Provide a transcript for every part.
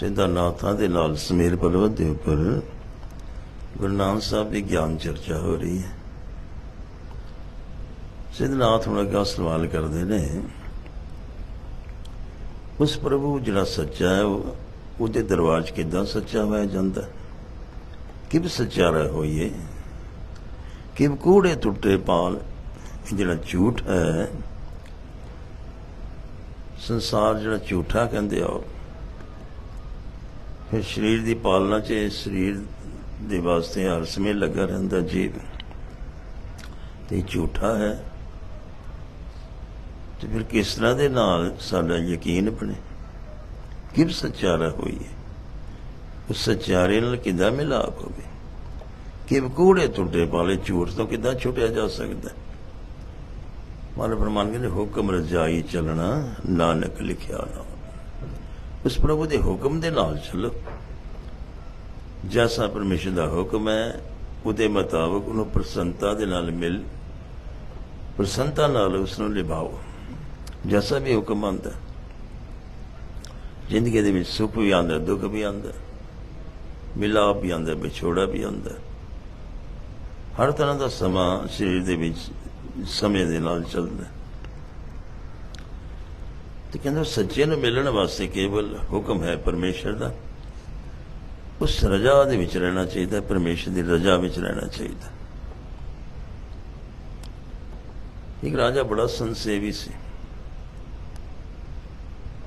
ਸਿੱਧਾਨਾਥਾਂ ਦੇ ਨਾਲ ਸਮੇਲ ਪਰਵਤ ਦੇ ਉੱਪਰ ਗੁਰੂ ਨਾਨਕ ਸਾਹਿਬ ਦੀ ਗਿਆਨ ਚਰਚਾ ਹੋ ਰਹੀ ਹੈ। ਸਿੱਧਨਾਥ ਹੁਣ ਅੱਗੇ ਸਵਾਲ ਕਰਦੇ ਨੇ, ਉਸ ਪ੍ਰਭੂ ਜਿਹੜਾ ਸੱਚਾ ਹੈ ਉਹਦੇ ਦਰਬਾਰ 'ਚ ਕਿੱਦਾਂ ਸੱਚਾ ਹੋਇਆ ਜਾਂਦਾ? ਕਿਬ ਸੱਚਾ ਰਹਿ ਹੋਈਏ? ਕਿਬ ਕੂੜੇ ਟੁੱਟੇ ਪਾਲ? ਇਹ ਜਿਹੜਾ ਝੂਠ ਹੈ, ਸੰਸਾਰ ਜਿਹੜਾ ਝੂਠਾ ਕਹਿੰਦੇ ਆ ਫਿਰ ਸਰੀਰ ਦੀ ਪਾਲਣਾ 'ਚ ਸਰੀਰ ਦੇ ਵਾਸਤੇ ਹਰ ਸਮੇਂ ਲੱਗਾ ਰਹਿੰਦਾ ਜੀਵ ਤੇ ਝੂਠਾ ਹੈ। ਤੇ ਫਿਰ ਕਿਸ ਤਰ੍ਹਾਂ ਦੇ ਨਾਲ ਸਾਡਾ ਯਕੀਨ ਬਣੇ? ਕਿਵ ਸਚਾਰਾ ਹੋਈਏ? ਉਸ ਸੱਚਾਰੇ ਨਾਲ ਕਿੱਦਾਂ ਮਿਲਾਪ ਹੋਵੇ? ਕਿ ਕੂੜੇ ਟੁੱਟੇ ਪਾਲੇ ਝੂਠ ਤੋਂ ਕਿੱਦਾਂ ਛੁੱਟਿਆ ਜਾ ਸਕਦਾ? ਮਾਨ ਫਰਮਾਨ ਕਹਿੰਦੇ, ਹੁਕਮ ਰਜਾਈ ਚੱਲਣਾ, ਨਾਨਕ ਲਿਖਿਆ ਨਾ ਉਸ ਪ੍ਰਭੂ ਦੇ ਹੁਕਮ ਦੇ ਨਾਲ ਚੱਲੋ। ਜੈਸਾ ਪਰਮੇਸ਼ਰ ਦਾ ਹੁਕਮ ਹੈ, ਉਹਦੇ ਮੁਤਾਬਕ ਉਹਨੂੰ ਪ੍ਰਸੰਨਤਾ ਦੇ ਨਾਲ ਮਿਲ, ਪ੍ਰਸੰਨਤਾ ਨਾਲ ਉਸ ਨੂੰ ਨਿਭਾਓ। ਜੈਸਾ ਵੀ ਹੁਕਮ ਆਂਦਾ ਜ਼ਿੰਦਗੀ ਦੇ ਵਿੱਚ ਸੁੱਖ ਵੀ ਆਂਦਾ ਦੁੱਖ ਵੀ ਆਂਦਾ ਮਿਲਾਪ ਵੀ ਆਂਦਾ ਵਿਛੋੜਾ ਵੀ ਆਂਦਾ ਹਰ ਤਰ੍ਹਾਂ ਦਾ ਸਮਾਂ ਸਰੀਰ ਦੇ ਵਿੱਚ ਸਮੇਂ ਦੇ ਨਾਲ ਚੱਲਦਾ। ਤੇ ਕਹਿੰਦਾ ਸੱਚੇ ਨੂੰ ਮਿਲਣ ਵਾਸਤੇ ਕੇਵਲ ਹੁਕਮ ਹੈ ਪਰਮੇਸ਼ਰ ਦਾ। ਉਸ ਰਜਾ ਦੇ ਵਿੱਚ ਰਹਿਣਾ ਚਾਹੀਦਾ, ਪਰਮੇਸ਼ਰ ਦੀ ਰਜਾ ਵਿੱਚ ਰਹਿਣਾ ਚਾਹੀਦਾ। ਇੱਕ ਰਾਜਾ ਬੜਾ ਸੰਸੇਵੀ ਸੀ।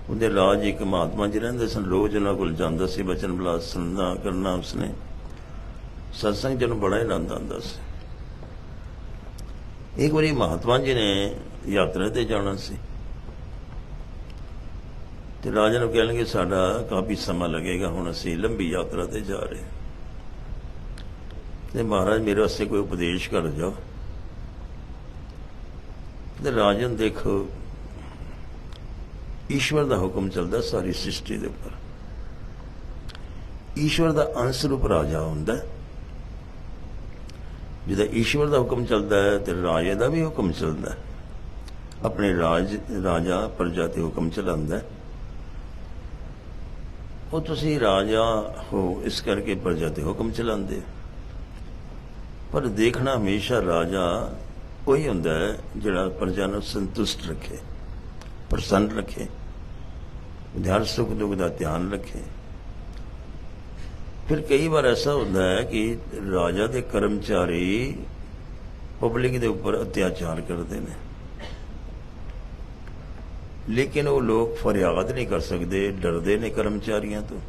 ਉਹਦੇ ਰਾਜ ਇੱਕ ਮਹਾਤਮਾ ਜੀ ਰਹਿੰਦੇ ਸਨ ਰੋਜ਼ ਉਹਨਾਂ ਕੋਲ ਜਾਂਦਾ ਸੀ, ਬਚਨ ਬਲਾਸ ਸੁਣਨਾ ਕਰਨਾ ਉਸਨੇ। ਸਤਸੰਗ ਜਨ ਬੜਾ ਹੀ ਆਨੰਦ ਆਉਂਦਾ ਸੀ। ਇੱਕ ਵਾਰੀ ਮਹਾਤਮਾ ਜੀ ਨੇ ਯਾਤਰਾ ਤੇ ਜਾਣਾ ਸੀ। ਤੇ ਰਾਜਾ ਨੂੰ ਕਹਿਣਗੇ, ਸਾਡਾ ਕਾਫੀ ਸਮਾਂ ਲੱਗੇਗਾ, ਹੁਣ ਅਸੀਂ ਲੰਬੀ ਯਾਤਰਾ ਤੇ ਜਾ ਰਹੇ ਤੇ ਮਹਾਰਾਜ, ਮੇਰੇ ਵਾਸਤੇ ਕੋਈ ਉਪਦੇਸ਼ ਕਰ ਜਾਓ। ਤੇ ਰਾਜਨ ਦੇਖੋ, ਈਸ਼ਵਰ ਦਾ ਹੁਕਮ ਚੱਲਦਾ ਸਾਰੀ ਸ੍ਰਿਸ਼ਟੀ ਦੇ ਉੱਪਰ। ਈਸ਼ਵਰ ਦਾ ਅੰਸ਼ ਰੂਪ ਰਾਜਾ ਹੁੰਦਾ। ਹੈ। ਜਿਹਦਾ ਈਸ਼ਵਰ ਦਾ ਹੁਕਮ ਚੱਲਦਾ ਹੈ, ਤੇ ਰਾਜੇ ਦਾ ਵੀ ਹੁਕਮ ਚੱਲਦਾ ਆਪਣੇ ਰਾਜ, ਰਾਜਾ, ਪ੍ਰਜਾ ਤੇ ਹੁਕਮ ਚਲਾਉਂਦਾ ਹੈ। ਉਹ ਤੁਸੀਂ ਰਾਜਾ ਹੋ, ਇਸ ਕਰਕੇ ਪ੍ਰਜਾ ਤੇ ਹੁਕਮ ਚਲਾਉਂਦੇ। ਪਰ ਦੇਖਣਾ ਹਮੇਸ਼ਾ ਰਾਜਾ ਉਹੀ ਹੁੰਦਾ ਹੈ ਜਿਹੜਾ ਪ੍ਰਜਾ ਨੂੰ ਸੰਤੁਸ਼ਟ ਰੱਖੇ, ਪ੍ਰਸੰਨ ਰੱਖੇ ਧਿਆਨ ਸੁਖ ਦੁੱਖ ਦਾ ਧਿਆਨ ਰੱਖੇ। ਫਿਰ ਕਈ ਵਾਰ ਐਸਾ ਹੁੰਦਾ ਹੈ ਕਿ ਰਾਜਾ ਦੇ ਕਰਮਚਾਰੀ ਪਬਲਿਕ ਦੇ ਉੱਪਰ ਅਤਿਆਚਾਰ ਕਰਦੇ ਨੇ। ਲੇਕਿਨ ਉਹ ਲੋਕ ਫਰਿਆਦ ਨਹੀਂ ਕਰ ਸਕਦੇ, ਡਰਦੇ ਨੇ ਕਰਮਚਾਰੀਆਂ ਤੋਂ।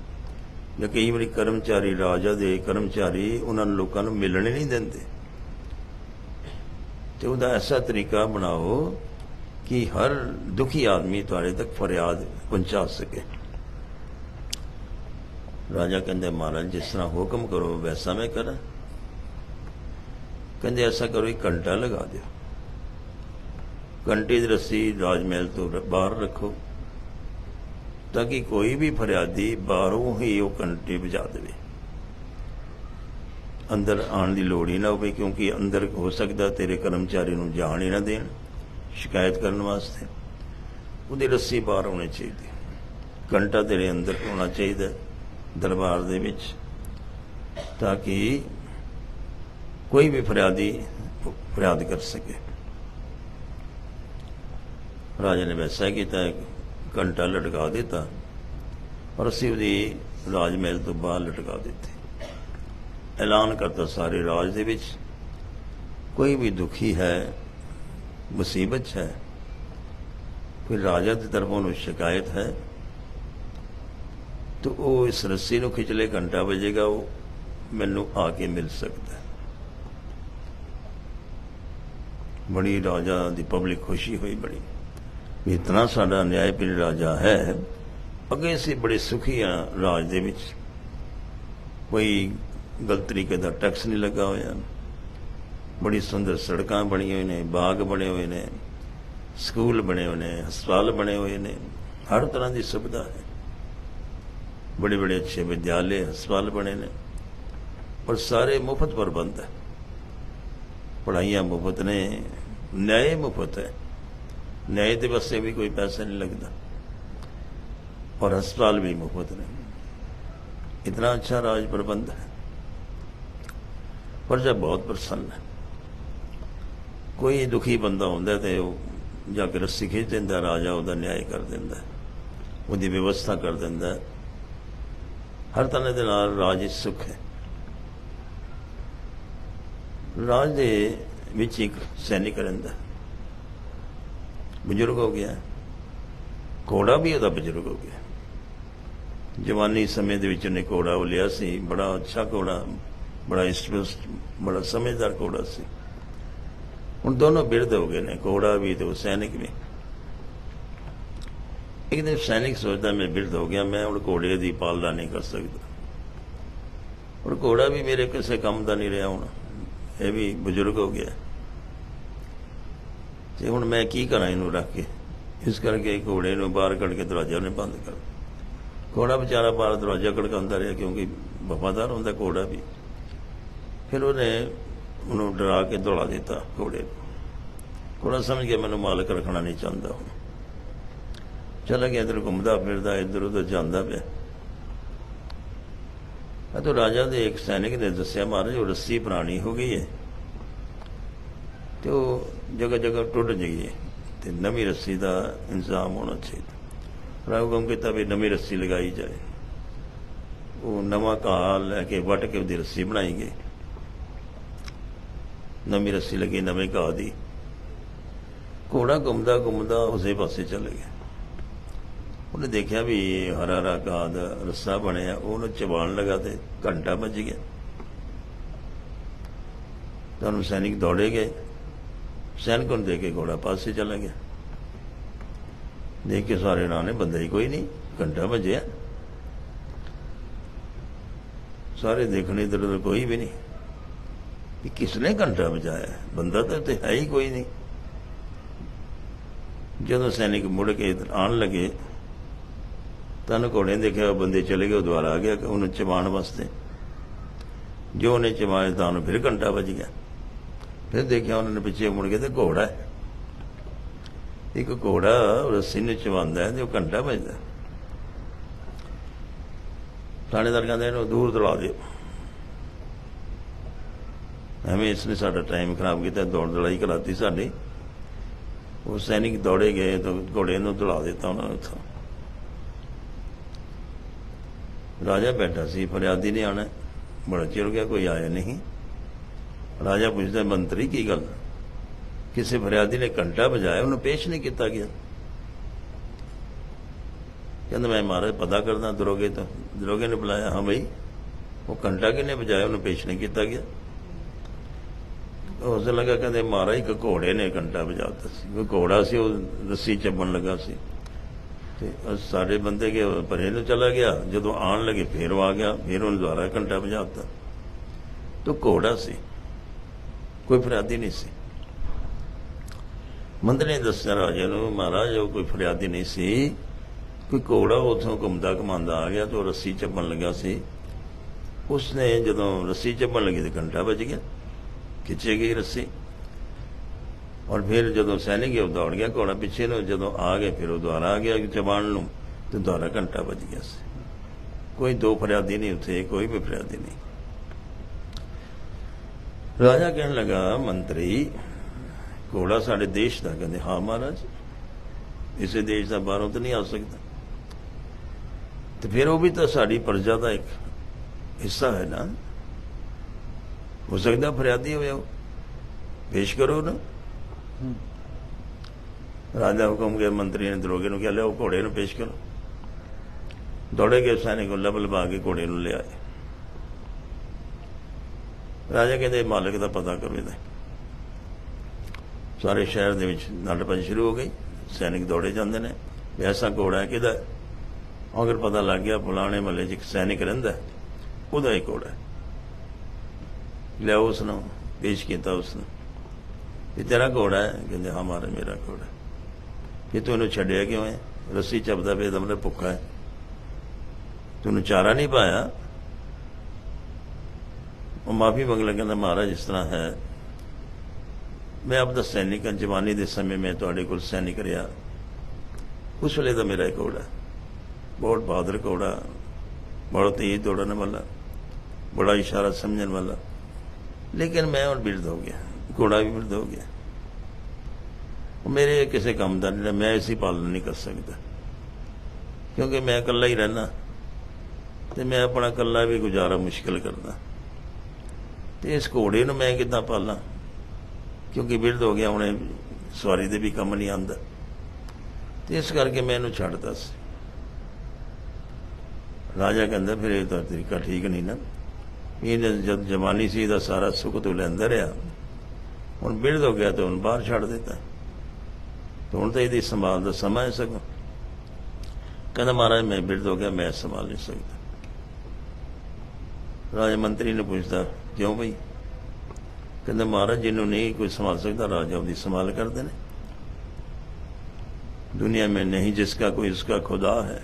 ਜਾਂ ਕਈ ਵਾਰੀ ਕਰਮਚਾਰੀ ਰਾਜਾ ਦੇ ਕਰਮਚਾਰੀ ਉਹਨਾਂ ਨੂੰ ਲੋਕਾਂ ਨੂੰ ਮਿਲਣ ਹੀ ਨਹੀਂ ਦਿੰਦੇ। ਤੇ ਉਹਦਾ ਐਸਾ ਤਰੀਕਾ ਬਣਾਓ ਕਿ ਹਰ ਦੁਖੀ ਆਦਮੀ ਤੁਹਾਡੇ ਤੱਕ ਫਰਿਆਦ ਪਹੁੰਚਾ ਸਕੇ। ਰਾਜਾ ਕਹਿੰਦੇ, ਮਹਾਰਾਜ, ਜਿਸ ਤਰ੍ਹਾਂ ਹੁਕਮ ਕਰੋ, ਵੈਸਾ ਮੈਂ ਕਰਾਂ। ਕਹਿੰਦੇ, ਐਸਾ ਕਰੋ, ਇੱਕ ਘੰਟਾ ਲਗਾ ਦਿਓ। ਘੰਟੇ ਦੀ ਰੱਸੀ ਰਾਜ ਮਹਿਲ ਤੋਂ ਬਾਹਰ ਰੱਖੋ, ਤਾਂ ਕਿ ਕੋਈ ਵੀ ਫਰਿਆਦੀ ਬਾਹਰੋਂ ਹੀ ਉਹ ਘੰਟੇ ਵਜਾ ਦੇਵੇ। ਅੰਦਰ ਆਉਣ ਦੀ ਲੋੜ ਹੀ ਨਾ ਹੋਵੇ, ਕਿਉਂਕਿ ਅੰਦਰ ਹੋ ਸਕਦਾ ਤੇਰੇ ਕਰਮਚਾਰੀ ਨੂੰ ਜਾਣ ਹੀ ਨਾ ਦੇਣ, ਸ਼ਿਕਾਇਤ ਕਰਨ ਵਾਸਤੇ। ਉਹਦੀ ਰੱਸੀ ਬਾਹਰ ਹੋਣੀ ਚਾਹੀਦੀ। ਘੰਟਾ ਤੇਰੇ ਅੰਦਰ ਹੋਣਾ ਚਾਹੀਦਾ ਦਰਬਾਰ ਦੇ ਵਿੱਚ, ਤਾਂ ਕਿ ਕੋਈ ਵੀ ਫਰਿਆਦੀ ਫਰਿਆਦ ਕਰ ਸਕੇ। ਰਾਜੇ ਨੇ ਵੈਸਾ ਕੀਤਾ, ਘੰਟਾ ਲਟਕਾ ਦਿੱਤਾ ਔਰ ਅਸੀਂ ਉਹਦੀ ਰਾਜ ਮਹਿਲ ਤੋਂ ਬਾਹਰ ਲਟਕਾ ਦਿੱਤੀ ਐਲਾਨ ਕਰਤਾ ਸਾਰੇ ਰਾਜ ਦੇ ਵਿੱਚ, ਕੋਈ ਵੀ ਦੁਖੀ ਹੈ, ਮੁਸੀਬਤ ਹੈ, ਕੋਈ ਰਾਜਾ ਦੀ ਤਰਫੋਂ ਨੂੰ ਸ਼ਿਕਾਇਤ ਹੈ, ਤਾਂ ਉਹ ਇਸ ਰੱਸੀ ਨੂੰ ਖਿੱਚ ਘੰਟਾ ਵਜੇਗਾ, ਉਹ ਮੈਨੂੰ ਆ ਕੇ ਮਿਲ ਸਕਦਾ ਹੈ। ਬੜੀ ਰਾਜਾ ਦੀ ਪਬਲਿਕ ਖੁਸ਼ੀ ਹੋਈ ਬੜੀ ਵੀ ਇਤਨਾ ਸਾਡਾ ਨਿਆਇਪ੍ਰਿਯ ਰਾਜਾ ਹੈ, ਅੱਗੇ ਅਸੀਂ ਬੜੇ ਸੁਖੀ ਆ ਰਾਜ ਦੇ ਵਿੱਚ। ਕੋਈ ਗਲਤ ਤਰੀਕੇ ਦਾ ਟੈਕਸ ਨਹੀਂ ਲੱਗਾ ਹੋਇਆ। ਬੜੀ ਸੁੰਦਰ ਸੜਕਾਂ ਬਣੀਆਂ ਹੋਈਆਂ ਨੇ, ਬਾਗ ਬਣੇ ਹੋਏ ਨੇ, ਸਕੂਲ ਬਣੇ ਹੋਏ ਨੇ, ਹਸਪਤਾਲ ਬਣੇ ਹੋਏ ਨੇ, ਹਰ ਤਰ੍ਹਾਂ ਦੀ ਸੁਵਿਧਾ ਹੈ। ਬੜੇ ਬੜੇ ਅੱਛੇ ਵਿਦਿਆਲੇ, ਹਸਪਤਾਲ ਬਣੇ ਨੇ ਪਰ ਸਾਰੇ ਮੁਫਤ ਪ੍ਰਬੰਧ ਹੈ। ਪੜਾਈਆਂ ਮੁਫਤ ਨੇ, ਨਿਆਏ ਮੁਫਤ ਹੈ। ਨਿਆਂ ਦੇ ਵਾਸਤੇ ਵੀ ਕੋਈ ਪੈਸਾ ਨਹੀਂ ਲੱਗਦਾ ਔਰ ਹਸਪਤਾਲ ਵੀ ਮੁਫਤ ਨੇ इतना अच्छा राज प्रबंध है प्रजा बहुत प्रसन्न है ਕੋਈ ਦੁਖੀ ਬੰਦਾ ਹੁੰਦਾ ਤੇ ਉਹ ਜਾ ਕੇ ਰੱਸੀ ਖਿੱਚ ਦਿੰਦਾ ਰਾਜਾ ਉਹਦਾ ਨਿਆਂ ਕਰ ਦਿੰਦਾ ਉਹਦੀ ਵਿਵਸਥਾ ਕਰ ਦਿੰਦਾ ਹਰ ਤਰ੍ਹਾਂ ਦੇ ਨਾਲ ਰਾਜ ਵਿੱਚ ਸੁਖ ਹੈ ਰਾਜ ਦੇ ਵਿੱਚ ਇੱਕ ਸੈਨਿਕ ਰਹਿੰਦਾ ਬਜ਼ੁਰਗ ਹੋ ਗਿਆ। ਘੋੜਾ ਵੀ ਉਹਦਾ ਬਜ਼ੁਰਗ ਹੋ ਗਿਆ। ਜਵਾਨੀ ਸਮੇਂ ਦੇ ਵਿੱਚ ਉਹਨੇ ਘੋੜਾ ਉਹ ਲਿਆ ਸੀ। ਬੜਾ ਅੱਛਾ ਘੋੜਾ, ਬੜਾ ਇਸਟਵਸਟ ਬੜਾ ਸਮਝਦਾਰ ਘੋੜਾ ਸੀ। ਹੁਣ ਦੋਨੋਂ ਬਿਰਧ ਹੋ ਗਏ ਨੇ, ਘੋੜਾ ਵੀ ਤੇ ਉਹ ਸੈਨਿਕ ਵੀ। ਇੱਕ ਦਿਨ ਸੈਨਿਕ ਸੋਚਦਾ, ਮੈਂ ਬਿਰਧ ਹੋ ਗਿਆ, ਮੈਂ ਹੁਣ ਘੋੜੇ ਦੀ ਪਾਲਣਾ ਨਹੀਂ ਕਰ ਸਕਦਾ। ਹੁਣ ਘੋੜਾ ਵੀ ਮੇਰੇ ਕਿਸੇ ਕੰਮ ਦਾ ਨਹੀਂ ਰਿਹਾ ਹੁਣ। ਇਹ ਵੀ ਬਜ਼ੁਰਗ ਹੋ ਗਿਆ। ਤੇ ਹੁਣ ਮੈਂ ਕੀ ਕਰਾਂ ਇਹਨੂੰ ਰੱਖ ਕੇ? ਇਸ ਕਰਕੇ ਘੋੜੇ ਨੂੰ ਬਾਹਰ ਕੱਢ ਕੇ ਦਰਵਾਜ਼ਾ ਨੇ ਬੰਦ ਕਰ ਘੋੜਾ ਵਿਚਾਰਾ ਬਾਹਰ ਦਰਵਾਜ਼ਾ ਖੜਕਾਉਂਦਾ ਰਿਹਾ ਕਿਉਂਕਿ ਵਫਾਦਾਰ ਹੁੰਦਾ ਘੋੜਾ ਵੀ। ਫਿਰ ਉਹਨੇ ਉਹਨੂੰ ਡਰਾ ਕੇ ਦੌੜਾ ਦਿੱਤਾ ਘੋੜੇ ਨੂੰ। ਘੋੜਾ ਸਮਝ ਗਿਆ ਮੈਨੂੰ ਮਾਲਕ ਰੱਖਣਾ ਨਹੀਂ ਚਾਹੁੰਦਾ ਹੁਣ। ਚਲਾ ਗਿਆ ਇੱਧਰ ਘੁੰਮਦਾ ਫਿਰਦਾ, ਇੱਧਰ ਉਧਰ ਜਾਂਦਾ ਪਿਆ। ਅਤੋ ਰਾਜਾ ਦੇ ਇੱਕ ਸੈਨਿਕ ਨੇ ਦੱਸਿਆ, ਮਹਾਰਾਜ, ਉਹ ਰੱਸੀ ਪੁਰਾਣੀ ਹੋ ਗਈ ਹੈ ਤੇ ਉਹ ਜਗ੍ਹਾ ਜਗ੍ਹਾ ਟੁੱਟ ਜਾਈਏ ਤੇ ਨਵੀਂ ਰੱਸੀ ਦਾ ਇੰਤਜ਼ਾਮ ਹੋਣਾ ਚਾਹੀਦਾ। ਰਾਉ ਗਮ ਕੀਤਾ ਵੀ ਨਵੀਂ ਰੱਸੀ ਲਗਾਈ ਜਾਏ। ਉਹ ਨਵਾਂ ਘਾਹ ਲੈ ਕੇ ਵੱਟ ਕੇ ਉਹਦੀ ਰੱਸੀ ਬਣਾਈ ਗਈ ਨਵੀਂ ਰੱਸੀ ਲੱਗੀ ਨਵੇਂ ਘਾਹ ਦੀ। ਘੋੜਾ ਘੁੰਮਦਾ ਘੁੰਮਦਾ ਉਸੇ ਪਾਸੇ ਚੱਲ ਗਿਆ। ਉਹਨੇ ਦੇਖਿਆ ਵੀ ਹਰਾ ਹਰਾ ਘਾਹ ਦਾ ਰੱਸਾ ਬਣਿਆ, ਉਹਨੂੰ ਚਬਾਣ ਲਗਾ ਤੇ ਘੰਟਾ ਵੱਜ ਗਿਆ। ਤੁਹਾਨੂੰ ਸੈਨਿਕ ਦੌੜੇ ਗਏ। ਸੈਨਿਕ ਨੂੰ ਦੇ ਕੇ ਘੋੜਾ ਪਾਸੇ ਚਲਾ ਗਿਆ। ਦੇਖ ਕੇ ਸਾਰੇ ਨਾਨੇ ਬੰਦਾ ਹੀ ਕੋਈ ਨਹੀਂ, ਘੰਟਾ ਵੱਜਿਆ। ਸਾਰੇ ਦੇਖਣੇ ਇਧਰ ਉਧਰ ਕੋਈ ਵੀ ਨਹੀਂ। ਕਿ ਕਿਸਨੇ ਘੰਟਾ ਵਜਾਇਆ? ਬੰਦਾ ਤਾਂ ਤੇ ਹੈ ਹੀ ਕੋਈ ਨਹੀਂ। ਜਦੋਂ ਸੈਨਿਕ ਮੁੜ ਕੇ ਆਣ ਲਗੇ ਤਨ ਘੋੜੇ ਨੇ ਦੇਖਿਆ, ਉਹ ਬੰਦੇ ਚਲੇ ਗਏ, ਉਹ ਦੁਆਰਾ ਆ ਗਿਆ, ਉਹਨੂੰ ਚਬਾਣ ਵਾਸਤੇ। ਜੋ ਉਹਨੇ ਚਬਾਇਆ ਤਾਂ ਉਹਨੂੰ ਫਿਰ ਘੰਟਾ ਵੱਜ ਗਿਆ। ਫਿਰ ਦੇਖਿਆ ਉਹਨਾਂ ਨੇ ਪਿੱਛੇ ਮੁੜ ਕੇ ਤੇ ਘੋੜਾ ਇੱਕ ਘੋੜਾ ਰੱਸੀ ਨੂੰ ਚਵਾਉਂਦਾ ਤੇ ਉਹ ਘੰਟਾ ਵੱਜਦਾ ਥਾਣੇਦਾਰ ਕਹਿੰਦੇ ਇਹਨੂੰ ਦੂਰ ਦਲਾ ਦਿਓ। ਐਵੇਂ ਇਸ ਨੇ ਸਾਡਾ ਟਾਈਮ ਖਰਾਬ ਕੀਤਾ, ਦੌੜ ਦੜਾਈ ਕਰਾਤੀ ਸਾਡੀ। ਉਹ ਸੈਨਿਕ ਦੌੜੇ ਗਏ ਤਾਂ ਘੋੜੇ ਨੂੰ ਦੌੜਾ ਦਿੱਤਾ ਉਹਨਾਂ ਨੇ ਉੱਥੋਂ। ਰਾਜਾ ਬੈਠਾ ਸੀ, ਫਰਿਆਦੀ ਨੇ ਆਣਾ ਬੜਾ ਚਿਰ ਹੋ ਗਿਆ, ਕੋਈ ਆਇਆ ਨਹੀਂ। ਰਾਜਾ ਪੁੱਛਦਾ, ਮੰਤਰੀ, ਕੀ ਗੱਲ? ਕਿਸੇ ਫਰਿਆਦੀ ਨੇ ਘੰਟਾ ਵਜਾਇਆ, ਉਹਨੂੰ ਪੇਸ਼ ਨਹੀਂ ਕੀਤਾ ਗਿਆ? ਕਹਿੰਦਾ, ਮੈਂ ਮਹਾਰਾਜ, ਪਤਾ ਕਰਦਾ ਦਰੋਗੇ ਤੋਂ। ਦਰੋਗੇ ਨੇ ਬੁਲਾਇਆ, ਹਾਂ ਬਈ। ਉਹ ਘੰਟਾ ਕਿਨੇ ਵਜਾਇਆ, ਉਹਨੂੰ ਪੇਸ਼ ਨਹੀਂ ਕੀਤਾ ਗਿਆ? ਉਸ ਦਿਨ ਲੱਗਾ, ਕਹਿੰਦੇ, ਮਹਾਰਾਜ, ਇੱਕ ਘੋੜੇ ਨੇ ਘੰਟਾ ਵਜਾਤਾ ਸੀ। ਉਹ ਘੋੜਾ ਸੀ, ਉਹ ਰੱਸੀ ਚੱਬਣ ਲੱਗਾ ਸੀ। ਤੇ ਸਾਡੇ ਬੰਦੇ ਕੇ ਪਰੇ ਨੂੰ ਚਲਾ ਗਿਆ। ਜਦੋਂ ਆਣ ਲੱਗੇ, ਫੇਰ ਉਹ ਆ ਗਿਆ। ਫੇਰ ਉਹਨੇ ਦੁਬਾਰਾ ਘੰਟਾ ਵਜਾਤਾ। ਤੋ ਘੋੜਾ ਸੀ। ਕੋਈ ਫਰਿਆਦੀ ਨਹੀਂ ਸੀ। ਮੰਦਰ ਨੇ ਦੱਸਿਆ ਰਾਜੇ ਨੂੰ, ਮਹਾਰਾਜ, ਉਹ ਕੋਈ ਫਰਿਆਦੀ ਨਹੀਂ ਸੀ। ਕੋਈ ਘੋੜਾ ਉਥੋਂ ਘੁੰਮਦਾ ਘਮਾਂਦਾ ਆ ਗਿਆ ਤੇ ਉਹ ਰੱਸੀ ਚੱਬਣ ਲੱਗਾ ਸੀ। ਉਸਨੇ ਜਦੋਂ ਰੱਸੀ ਚੱਬਣ ਲੱਗੀ ਤੇ ਘੰਟਾ ਵੱਜ ਗਿਆ। ਖਿੱਚੇ ਗਈ ਰੱਸੀ। ਔਰ ਫਿਰ ਜਦੋਂ ਸੈਨਿਕ ਉਹ ਦੌੜ ਗਿਆ, ਘੋੜਾ ਪਿੱਛੇ ਨੂੰ ਜਦੋਂ ਆ ਗਏ ਫਿਰ ਉਹ ਦੁਆਰਾ ਆ ਗਿਆ ਜਵਾਨ ਨੂੰ ਤੇ ਦੁਆਰਾ ਘੰਟਾ ਵੱਜ ਗਿਆ ਸੀ। ਕੋਈ ਦੋ ਫਰਿਆਦੀ ਨਹੀਂ ਉੱਥੇ, ਕੋਈ ਵੀ ਫਰਿਆਦੀ ਨਹੀਂ। ਰਾਜਾ ਕਹਿਣ ਲੱਗਾ, ਮੰਤਰੀ, ਘੋੜਾ ਸਾਡੇ ਦੇਸ਼ ਦਾ, ਕਹਿੰਦੇ, ਹਾਂ ਮਹਾਰਾਜ, ਇਸੇ ਦੇਸ਼ ਦਾ ਬਾਹਰੋਂ ਤਾਂ ਨਹੀਂ ਆ ਸਕਦਾ। ਤੇ ਫਿਰ ਉਹ ਵੀ ਤਾਂ ਸਾਡੀ ਪ੍ਰਜਾ ਦਾ ਇੱਕ ਹਿੱਸਾ ਹੈ ਨਾ। ਹੋ ਸਕਦਾ ਫਰਿਆਦੀ ਹੋਇਆ ਪੇਸ਼ ਕਰੋ ਨਾ। ਰਾਜਾ ਹੁਕਮ ਕੇ ਮੰਤਰੀ ਨੇ ਦਰੋਗੇ ਨੂੰ ਕਿਹਾ, ਲਿਆਓ ਘੋੜੇ ਨੂੰ ਪੇਸ਼ ਕਰੋ। ਦੌੜੇ ਗਏ ਸੈਨਿਕ ਲੱਭ ਲਬ ਕੇ ਘੋੜੇ ਨੂੰ ਲਿਆਏ ਰਾਜਾ ਕਹਿੰਦੇ ਮਾਲਕ ਦਾ ਪਤਾ ਕਰੋ ਇਹਦਾ ਸਾਰੇ ਸ਼ਹਿਰ ਦੇ ਵਿੱਚ ਨੱਟਪੰਜ ਸ਼ੁਰੂ ਹੋ ਗਈ, ਸੈਨਿਕ ਦੌੜੇ ਜਾਂਦੇ ਨੇ। ਵੀ ਐਸਾ ਘੋੜਾ ਹੈ ਕਿਹਦਾ ਅਗਰ ਪਤਾ ਲੱਗ ਗਿਆ ਫਲਾਣੇ ਮਹੱਲੇ 'ਚ ਇੱਕ ਸੈਨਿਕ ਰਹਿੰਦਾ ਉਹਦਾ ਹੀ ਘੋੜਾ ਹੈ। ਲਿਆਓ ਉਸ ਨੂੰ ਪੇਸ਼ ਕੀਤਾ ਉਸ ਨੂੰ ਇਹ ਤੇਰਾ ਘੋੜਾ ਹੈ, ਕਹਿੰਦੇ, ਹਾਂ ਮਾਰਾ ਮੇਰਾ ਘੋੜਾ ਕਿ ਤੂੰ ਇਹਨੂੰ ਛੱਡਿਆ ਕਿਉਂ ਹੈ? ਰੱਸੀ ਚੱਬਦਾ ਪਿਆ ਦਮਰੇ ਭੁੱਖਾ ਹੈ। ਤੂੰ ਚਾਰਾ ਨਹੀਂ ਪਾਇਆ ਉਹ ਮਾਫੀ ਮੰਗ ਲੱਗਾ ਕਹਿੰਦਾ, ਮਹਾਰਾਜ, ਇਸ ਤਰ੍ਹਾਂ ਹੈ। ਮੈਂ ਆਪਦਾ ਸੈਨਿਕ ਜਵਾਨੀ ਦੇ ਸਮੇਂ ਮੈਂ ਤੁਹਾਡੇ ਕੋਲ ਸੈਨਿਕ ਰਿਹਾ। ਉਸ ਵੇਲੇ ਦਾ ਮੇਰਾ ਇੱਕ ਘੋੜਾ ਬਹੁਤ ਬਹਾਦਰ ਘੋੜਾ ਬਹੁਤ ਤੇਜ਼ ਦੌੜਨ ਵਾਲਾ, ਬੜਾ ਇਸ਼ਾਰਾ ਸਮਝਣ ਵਾਲਾ। ਲੇਕਿਨ ਮੈਂ ਹੁਣ ਬਿਰਧ ਹੋ ਗਿਆ, ਘੋੜਾ ਵੀ ਬਿਰਧ ਹੋ ਗਿਆ। ਉਹ ਮੇਰੇ ਕਿਸੇ ਕੰਮ ਦਾ ਨਹੀਂ ਮੈਂ ਇਸੇ ਪਾਲਣ ਨਹੀਂ ਕਰ ਸਕਦਾ। ਕਿਉਂਕਿ ਮੈਂ ਇਕੱਲਾ ਹੀ ਰਹਿਣਾ ਤੇ ਮੈਂ ਆਪਣਾ ਇਕੱਲਾ ਵੀ ਗੁਜ਼ਾਰਾ ਮੁਸ਼ਕਲ ਕਰਦਾ। ਤੇ ਇਸ ਘੋੜੇ ਨੂੰ ਮੈਂ ਕਿੱਦਾਂ ਪਾਲਾਂ? ਕਿਉਂਕਿ ਬਿਰਧ ਹੋ ਗਿਆ, ਹੁਣੇ ਸਵਾਰੀ ਦੇ ਵੀ ਕੰਮ ਨਹੀਂ ਆਉਂਦਾ। ਤੇ ਇਸ ਕਰਕੇ ਮੈਂ ਇਹਨੂੰ ਛੱਡਦਾ ਸੀ। ਰਾਜਾ ਕਹਿੰਦਾ, ਫਿਰ ਇਹ ਤਾਂ ਤਰੀਕਾ ਠੀਕ ਨਹੀਂ ਨਾ। ਇਹਨੇ ਜਦ ਜਵਾਨੀ ਸੀ, ਇਹਦਾ ਸਾਰਾ ਸੁੱਖ ਤੋਂ ਲੈਂਦਾ ਰਿਹਾ। ਹੁਣ ਬਿਰਧ ਹੋ ਗਿਆ ਤਾਂ ਹੁਣ ਬਾਹਰ ਛੱਡ ਦਿੱਤਾ। ਤੇ ਹੁਣ ਤਾਂ ਇਹਦੀ ਸੰਭਾਲ ਦਾ ਸਮਾਂ ਹੈ ਸਗੋਂ। ਕਹਿੰਦਾ, ਮਹਾਰਾਜ, ਮੈਂ ਬਿਰਧ ਹੋ ਗਿਆ, ਮੈਂ ਸੰਭਾਲ ਨਹੀਂ ਸਕਦਾ। ਰਾਜ ਮੰਤਰੀ ਨੇ ਪੁੱਛਦਾ ਕਿਉਂ ਬਈ? ਕਹਿੰਦੇ ਮਹਾਰਾਜ, ਜਿਹਨੂੰ ਨਹੀਂ ਕੋਈ ਸੰਭਾਲ ਸਕਦਾ, ਰਾਜਾ ਉਹਦੀ ਸੰਭਾਲ ਕਰਦੇ ਨੇ। ਦੁਨੀਆ ਮੇ ਨਹੀਂ ਜਿਸ ਕਾ ਕੋਈ, ਉਸਕਾ ਖੁਦਾ ਹੈ।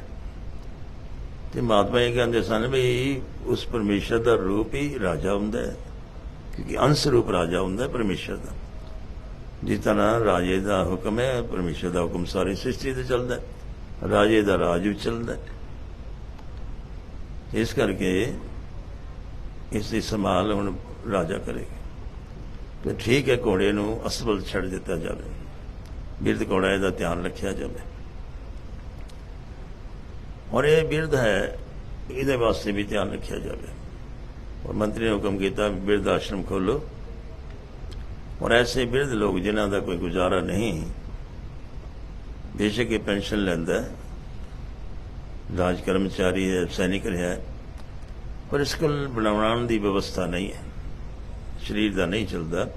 ਤੇ ਮਹਾਤਮਾ ਇਹ ਕਹਿੰਦੇ ਸਨ ਵੀ ਉਸ ਪਰਮੇਸ਼ਰ ਦਾ ਰੂਪ ਹੀ ਰਾਜਾ ਹੁੰਦਾ ਹੈ, ਕਿਉਂਕਿ ਅੰਸ਼ ਰੂਪ ਰਾਜਾ ਹੁੰਦਾ ਹੈ ਪਰਮੇਸ਼ਰ ਦਾ। ਜਿਸ ਤਰ੍ਹਾਂ ਰਾਜੇ ਦਾ ਹੁਕਮ ਹੈ, ਪਰਮੇਸ਼ਰ ਦਾ ਹੁਕਮ ਸਾਰੇ ਸ੍ਰਿਸ਼ਟੀ ਤੇ ਚੱਲਦਾ ਹੈ। ਰਾਜੇ ਦਾ ਰਾਜ ਵੀ ਚੱਲਦਾ ਹੈ। ਇਸ ਕਰਕੇ ਇਸ ਦੀ ਸੰਭਾਲ ਹੁਣ ਰਾਜਾ ਕਰੇਗਾ। ਤੇ ਠੀਕ ਹੈ, ਘੋੜੇ ਨੂੰ ਅਸਬਲ ਛੱਡ ਦਿੱਤਾ ਜਾਵੇ। ਬਿਰਧ ਘੋੜਾ ਇਹਦਾ ਧਿਆਨ ਰੱਖਿਆ ਜਾਵੇ। ਔਰ ਇਹ ਬਿਰਧ ਹੈ, ਇਹਦੇ ਵਾਸਤੇ ਵੀ ਧਿਆਨ ਰੱਖਿਆ ਜਾਵੇ। ਔਰ ਮੰਤਰੀ ਨੇ ਹੁਕਮ ਕੀਤਾ, ਬਿਰਧ ਆਸ਼ਰਮ ਖੋਲੋ ਔਰ ਐਸੇ ਬਿਰਧ ਲੋਕ ਜਿਨ੍ਹਾਂ ਦਾ ਕੋਈ ਗੁਜ਼ਾਰਾ ਨਹੀਂ, ਬੇਸ਼ੱਕ ਇਹ ਪੈਨਸ਼ਨ ਲੈਂਦਾ ਰਾਜ ਕਰਮਚਾਰੀ ਹੈ, ਸੈਨਿਕ ਰਿਹਾ ਪਰ ਇਸ ਕੋਲ ਬਣਾਉਣ ਦੀ ਵਿਵਸਥਾ ਨਹੀਂ ਹੈ। ਸਰੀਰ ਦਾ ਨਹੀਂ ਚੱਲਦਾ।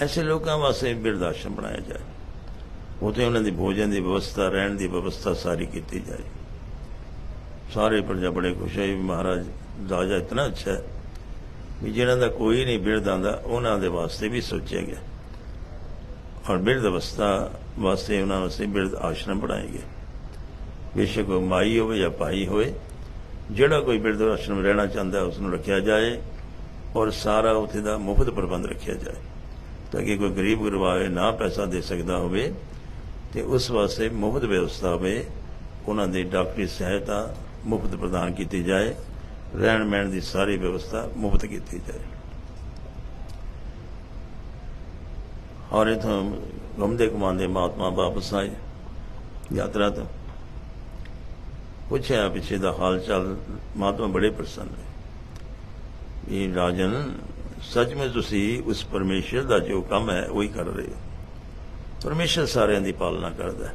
ਐਸੇ ਲੋਕਾਂ ਵਾਸਤੇ ਬਿਰਧ ਆਸ਼ਰਮ ਬਣਾਇਆ ਜਾਏ। ਉਥੇ ਉਹਨਾਂ ਦੀ ਭੋਜਨ ਦੀ ਵਿਵਸਥਾ, ਰਹਿਣ ਦੀ ਵਿਵਸਥਾ ਸਾਰੀ ਕੀਤੀ ਜਾਏ। ਸਾਰੇ ਪ੍ਰਜਾ ਬੜੇ ਖੁਸ਼ ਹੈ ਵੀ ਮਹਾਰਾਜ ਰਾਜਾ ਇਤਨਾ ਅੱਛਾ ਹੈ ਵੀ ਜਿਹਨਾਂ ਦਾ ਕੋਈ ਨਹੀਂ ਬਿਰਧ ਆਂਦਾ ਉਹਨਾਂ ਦੇ ਵਾਸਤੇ ਵੀ ਸੋਚਿਆ ਗਿਆ। ਔਰ ਬਿਰਧ ਅਵਸਥਾ ਵਾਸਤੇ ਉਹਨਾਂ ਵਾਸਤੇ ਬਿਰਧ ਆਸ਼ਰਮ ਬਣਾਏ ਗਏ। ਬੇਸ਼ੱਕ ਉਹ ਮਾਈ ਹੋਵੇ ਜਾਂ ਭਾਈ ਹੋਵੇ ਜਿਹੜਾ ਕੋਈ ਬਿਰਧ ਆਸ਼ਰਮ ਰਹਿਣਾ ਚਾਹੁੰਦਾ ਉਸ ਨੂੰ ਰੱਖਿਆ ਜਾਏ ਔਰ ਸਾਰਾ ਉੱਥੇ ਦਾ ਮੁਫਤ ਪ੍ਰਬੰਧ ਰੱਖਿਆ ਜਾਏ। ਤਾਂ ਕਿ ਕੋਈ ਗਰੀਬ ਗੁਰਬਾਵੇ ਨਾ ਪੈਸਾ ਦੇ ਸਕਦਾ ਹੋਵੇ ਤੇ ਉਸ ਵਾਸਤੇ ਮੁਫਤ ਵਿਵਸਥਾ ਹੋਵੇ, ਉਹਨਾਂ ਦੀ ਡਾਕਟਰੀ ਸਹਾਇਤਾ ਮੁਫਤ ਪ੍ਰਦਾਨ ਕੀਤੀ ਜਾਏ, ਰਹਿਣ ਮਹਿਣ ਦੀ ਸਾਰੀ ਵਿਵਸਥਾ ਮੁਫਤ ਕੀਤੀ ਜਾਏ। ਔਰ ਇਥੋਂ ਘੁੰਮਦੇ ਘੁਮਾਉਂਦੇ ਮਹਾਤਮਾ ਵਾਪਸ ਆਏ। ਯਾਤਰਾ ਤੋਂ ਪੁੱਛਿਆ ਪਿੱਛੇ ਦਾ ਹਾਲ ਚਾਲ, ਮਹਾਤਮਾ ਬੜੇ ਪ੍ਰਸੰਨ ਹੋਏ ਵੀ ਰਾਜਨ, ਸੱਚ ਵਿੱਚ ਤੁਸੀਂ ਉਸ ਪਰਮੇਸ਼ਰ ਦਾ ਜੋ ਕੰਮ ਹੈ, ਉਹੀ ਕਰ ਰਹੇ ਹੋ। ਪਰਮੇਸ਼ਰ ਸਾਰਿਆਂ ਦੀ ਪਾਲਣਾ ਕਰਦਾ ਹੈ।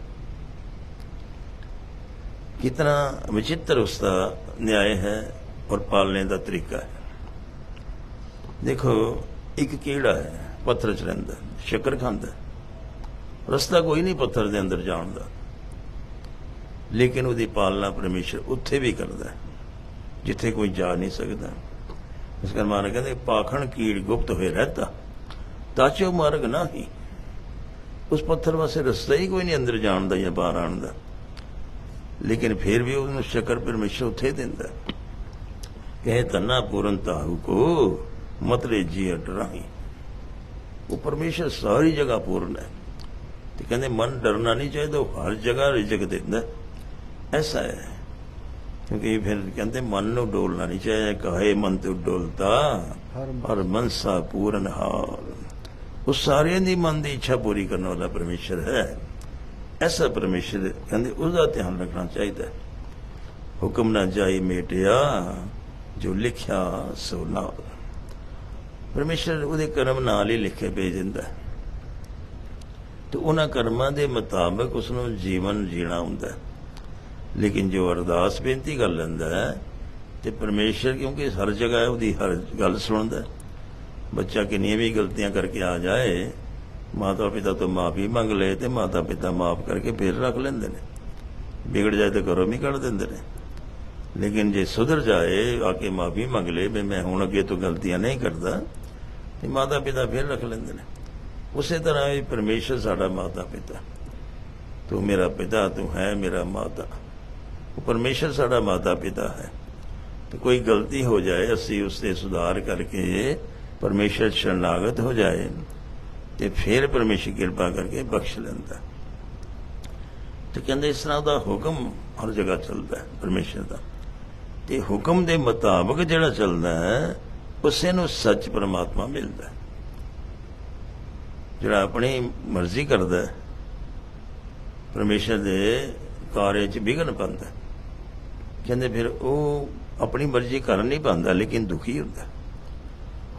ਕਿਤਨਾ ਵਿਚਿੱਤਰ ਉਸ ਦਾ ਨਿਆਂ ਹੈ ਔਰ ਪਾਲਣੇ ਦਾ ਤਰੀਕਾ ਹੈ। ਦੇਖੋ, ਇੱਕ ਕੀੜਾ ਹੈ? ਪੱਥਰ 'ਚ ਰਹਿੰਦਾ, ਸ਼ੱਕਰ ਖਾਂਦਾ। ਰਸਤਾ ਕੋਈ ਨਹੀਂ ਪੱਥਰ ਦੇ ਅੰਦਰ ਜਾਣ ਦਾ। ਲੇਕਿਨ ਉਹਦੀ ਪਾਲਣਾ ਪਰਮੇਸ਼ਰ ਉੱਥੇ ਵੀ ਕਰਦਾ ਹੈ, ਜਿੱਥੇ ਕੋਈ ਜਾ ਨਹੀਂ ਸਕਦਾ। ਇਸ ਕਰ ਮਾਨ ਕਹਿੰਦੇ ਪਾਖਣ ਕੀੜ ਗੁਪਤ ਹੋਏ ਰਹਤਾ। ਤਾਚੋ ਮਾਰਗ ਨਹੀਂ ਉਸ ਪੱਥਰ ਵਾਸਤੇ ਰਸਤਾ ਹੀ ਕੋਈ ਨਹੀਂ ਅੰਦਰ ਜਾਣ ਦਾ ਜਾਂ ਬਾਹਰ ਆਉਣ ਦਾ। ਲੇਕਿਨ ਫਿਰ ਵੀ ਉਹਨੂੰ ਸ਼ਕਰ ਪਰਮੇਸ਼ਰ ਉੱਥੇ ਦਿੰਦਾ ਕਹੇ ਤੰਨਾ ਪੂਰਨ ਤਾਹੂ ਕੋ ਮਤਰੇ ਜੀ ਅਟਰਾਹੀ ਉਹ ਪਰਮੇਸ਼ਰ ਸਾਰੀ ਜਗ੍ਹਾ ਪੂਰਨ ਹੈ। ਤੇ ਕਹਿੰਦੇ, ਮਨ ਡਰਨਾ ਨਹੀਂ ਚਾਹੀਦਾ, ਉਹ ਹਰ ਜਗ੍ਹਾ ਰਿਜਕ ਦਿੰਦਾ ਐਸਾ ਹੈ। ਕਿਉਂਕਿ ਫਿਰ ਕਹਿੰਦੇ ਮਨ ਨੂੰ ਡੋਲਣਾ ਨਹੀਂ ਚਾਹੀਦਾ। ਕਹੇ ਮਨ ਤੇ ਡੋਲਤਾ ਹਰ ਮਨ। ਸਾ ਪੂਰਨ ਹਾਲ। ਉਹ ਸਾਰਿਆਂ ਦੀ ਮਨ ਦੀ ਇੱਛਾ ਪੂਰੀ ਕਰਨ ਵਾਲਾ ਪਰਮੇਸ਼ਰ ਹੈ। ਐਸਾ ਪਰਮੇਸ਼ਰ ਕਹਿੰਦੇ ਉਹਦਾ ਧਿਆਨ ਰੱਖਣਾ ਚਾਹੀਦਾ। ਹੁਕਮ ਨਾ ਜਾਈ ਮੇਟਿਆ ਜੋ ਲਿਖਿਆ ਸੋ ਨਾ। ਪਰਮੇਸ਼ਰ ਉਹਦੇ ਕਰਮ ਨਾਲ ਹੀ ਲਿਖੇ ਭੇਜ ਦਿੰਦਾ ਤੇ ਉਹਨਾਂ ਕਰਮਾਂ ਦੇ ਮੁਤਾਬਕ ਉਸ ਨੂੰ ਜੀਵਨ ਜੀਣਾ ਹੁੰਦਾ ਲੇਕਿਨ ਜੋ ਅਰਦਾਸ ਬੇਨਤੀ ਕਰ ਲੈਂਦਾ ਹੈ ਤੇ ਪਰਮੇਸ਼ਰ ਕਿਉਂਕਿ ਹਰ ਜਗ੍ਹਾ ਉਹਦੀ ਹਰ ਗੱਲ ਸੁਣਦਾ ਬੱਚਾ ਕਿੰਨੀਆਂ ਵੀ ਗਲਤੀਆਂ ਕਰਕੇ ਆ ਜਾਏ, ਮਾਤਾ ਪਿਤਾ ਤੋਂ ਮਾਫੀ ਮੰਗ ਲਏ ਤੇ ਮਾਤਾ ਪਿਤਾ ਮਾਫ ਕਰਕੇ ਫਿਰ ਰੱਖ ਲੈਂਦੇ ਨੇ। ਵਿਗੜ ਜਾਏ ਤਾਂ ਘਰੋਂ ਵੀ ਕੱਢ ਦਿੰਦੇ ਨੇ। ਲੇਕਿਨ ਜੇ ਸੁਧਰ ਜਾਏ, ਆ ਕੇ ਮਾਫੀ ਮੰਗ ਲੇ ਵੀ ਮੈਂ ਹੁਣ ਅੱਗੇ ਤੋਂ ਗਲਤੀਆਂ ਨਹੀਂ ਕਰਦਾ, ਤੇ ਮਾਤਾ ਪਿਤਾ ਫਿਰ ਰੱਖ ਲੈਂਦੇ ਨੇ। ਉਸੇ ਤਰ੍ਹਾਂ ਹੀ ਪਰਮੇਸ਼ਰ ਸਾਡਾ ਮਾਤਾ ਪਿਤਾ। ਤੂੰ ਮੇਰਾ ਪਿਤਾ, ਤੂੰ ਹੈ ਮੇਰਾ ਮਾਤਾ। ਪਰਮੇਸ਼ਰ ਸਾਡਾ ਮਾਤਾ ਪਿਤਾ ਹੈ। ਤੇ ਕੋਈ ਗਲਤੀ ਹੋ ਜਾਏ, ਅਸੀਂ ਉਸ ਤੇ ਸੁਧਾਰ ਕਰਕੇ ਪਰਮੇਸ਼ਰ ਸ਼ਰਨਾਗਤ ਹੋ ਜਾਏ, ਤੇ ਫਿਰ ਪਰਮੇਸ਼ਰ ਕਿਰਪਾ ਕਰਕੇ ਬਖਸ਼ ਲੈਂਦਾ। ਤੇ ਕਹਿੰਦੇ ਇਸ ਤਰ੍ਹਾਂ ਦਾ ਹੁਕਮ ਹਰ ਜਗ੍ਹਾ ਚੱਲਦਾ ਹੈ ਪਰਮੇਸ਼ਰ ਦਾ। ਤੇ ਹੁਕਮ ਦੇ ਮੁਤਾਬਕ ਜਿਹੜਾ ਚੱਲਦਾ ਹੈ, ਉਸੇ ਨੂੰ ਸੱਚ ਪਰਮਾਤਮਾ ਮਿਲਦਾ ਜਿਹੜਾ ਆਪਣੀ ਮਰਜ਼ੀ ਕਰਦਾ ਹੈ, ਪਰਮੇਸ਼ਰ ਦੇ ਕਾਰਜ ਚ ਵਿਘਨ ਪਾਉਂਦਾ ਕਹਿੰਦੇ ਫਿਰ ਉਹ ਆਪਣੀ ਮਰਜ਼ੀ ਕਰ ਨਹੀਂ ਪਾਉਂਦਾ ਲੇਕਿਨ ਦੁਖੀ ਹੁੰਦਾ ਹੈ।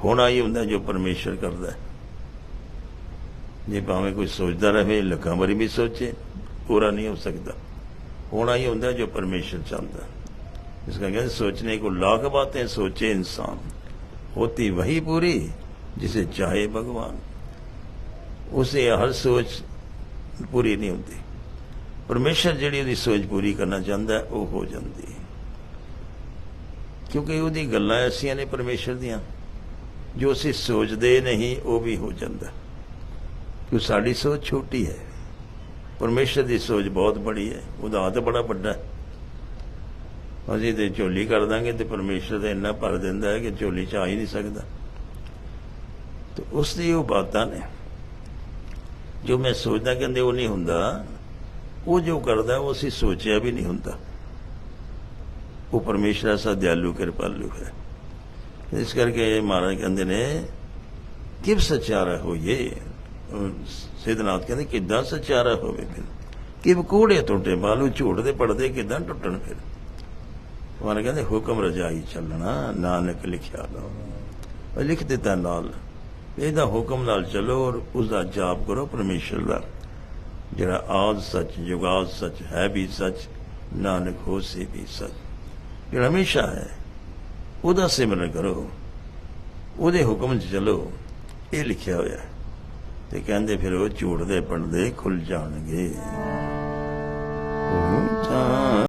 ਹੋਣਾ ਹੀ ਹੁੰਦਾ ਜੋ ਪਰਮੇਸ਼ਰ ਕਰਦਾ ਹੈ ਜੇ ਭਾਵੇਂ ਕੋਈ ਸੋਚਦਾ ਰਹੇ ਲੱਖਾਂ ਵਾਰੀ ਵੀ ਸੋਚੇ ਪੂਰਾ ਨਹੀਂ ਹੋ ਸਕਦਾ ਹੋਣਾ ਹੀ ਹੁੰਦਾ ਜੋ ਪਰਮੇਸ਼ਰ ਚਾਹੁੰਦਾ ਹੈ। ਇਸ का कहते सोचने को लाख बातें सोचे इंसान होती वही पूरी जिसे चाहे भगवान उसे हर सोच ਪੂਰੀ ਨਹੀਂ ਹੁੰਦੀ ਪਰਮੇਸ਼ਰ ਜਿਹੜੀ ਉਹਦੀ ਸੋਚ ਪੂਰੀ ਕਰਨਾ ਚਾਹੁੰਦਾ ਹੈ, ਉਹ ਹੋ ਜਾਂਦੀ ਹੈ ਕਿਉਂਕਿ ਉਹਦੀ ਗੱਲਾਂ ਐਸੀਆਂ ਨੇ ਪਰਮੇਸ਼ਰ ਦੀਆਂ, ਜੋ ਅਸੀਂ ਸੋਚਦੇ ਨਹੀਂ, ਉਹ ਵੀ ਹੋ ਜਾਂਦਾ। ਕਿ ਸਾਡੀ ਸੋਚ ਛੋਟੀ ਹੈ। ਪਰਮੇਸ਼ਰ ਦੀ ਸੋਚ ਬਹੁਤ ਬੜੀ ਹੈ। ਉਹਦਾ ਹੱਥ ਬੜਾ ਵੱਡਾ ਹੈ। ਅਸੀਂ ਤੇ ਝੋਲੀ ਕਰ ਦਾਂਗੇ ਤੇ ਪਰਮੇਸ਼ਰ ਤਾਂ ਇੰਨਾ ਭਰ ਦਿੰਦਾ ਹੈ ਕਿ ਝੋਲੀ ਚ ਆ ਹੀ ਨਹੀਂ ਸਕਦਾ। ਤੇ ਉਸ ਦੀ ਉਹ ਬਾਤਾਂ ਨੇ, ਜੋ ਮੈਂ ਸੋਚਦਾ ਕਹਿੰਦੇ ਉਹ ਨਹੀਂ ਹੁੰਦਾ। ਉਹ ਜੋ ਕਰਦਾ, ਉਹ ਅਸੀਂ ਸੋਚਿਆ ਵੀ ਨਹੀਂ ਹੁੰਦਾ। ਉਹ ਪਰਮੇਸ਼ਰ ਐਸਾ ਦਿਆਲੂ ਕਿਰਪਾਲੂ ਹੈ। ਇਸ ਕਰਕੇ ਮਹਾਰਾਜ ਕਹਿੰਦੇ ਨੇ, ਕਿਵ ਸਚਾਰਾ ਹੋਈਏ? ਸਿਧਨਾਥ ਕਹਿੰਦੇ, ਕਿੱਦਾਂ ਸਚਾਰਾ ਹੋਵੇ ਫਿਰ? ਕਿਵ ਕੂੜੇ ਟੁੱਟੇ, ਬਾਲੂ ਝੂਠ ਦੇ ਪੜਦੇ ਕਿੱਦਾਂ ਟੁੱਟਣ ਫਿਰ? ਮਹਾਰਾਜ ਕਹਿੰਦੇ, ਹੁਕਮ ਰਜਾਈ ਚੱਲਣਾ, ਨਾਨਕ ਲਿਖਿਆ ਲਓ। ਉਹ ਲਿਖ ਦਿੱਤਾ ਨਾਲ। ਇਹਦਾ ਹੁਕਮ ਨਾਲ ਚੱਲੋ ਔਰ ਉਸ ਦਾ ਜਾਪ ਕਰੋ ਪਰਮੇਸ਼ਰ ਦਾ। ਜਿਹੜਾ ਆਦ ਸੱਚ ਜੁਗਾਦ ਸੱਚ ਹੈ ਵੀ ਸੱਚ, ਨਾਨਕ ਹੋਸੇ ਵੀ ਸੱਚ। ਜਿਹੜਾ ਹਮੇਸ਼ਾ ਹੈ। ਉਹਦਾ ਸਿਮਰਨ ਕਰੋ। ਉਹਦੇ ਹੁਕਮ 'ਚ ਚਲੋ। ਇਹ ਲਿਖਿਆ ਹੋਇਆ ਤੇ ਕਹਿੰਦੇ ਫਿਰ ਉਹ ਝੂਠ ਦੇ ਪੰਡਦੇ ਖੁੱਲ ਜਾਣਗੇ। ਉਹ ਤਾਂ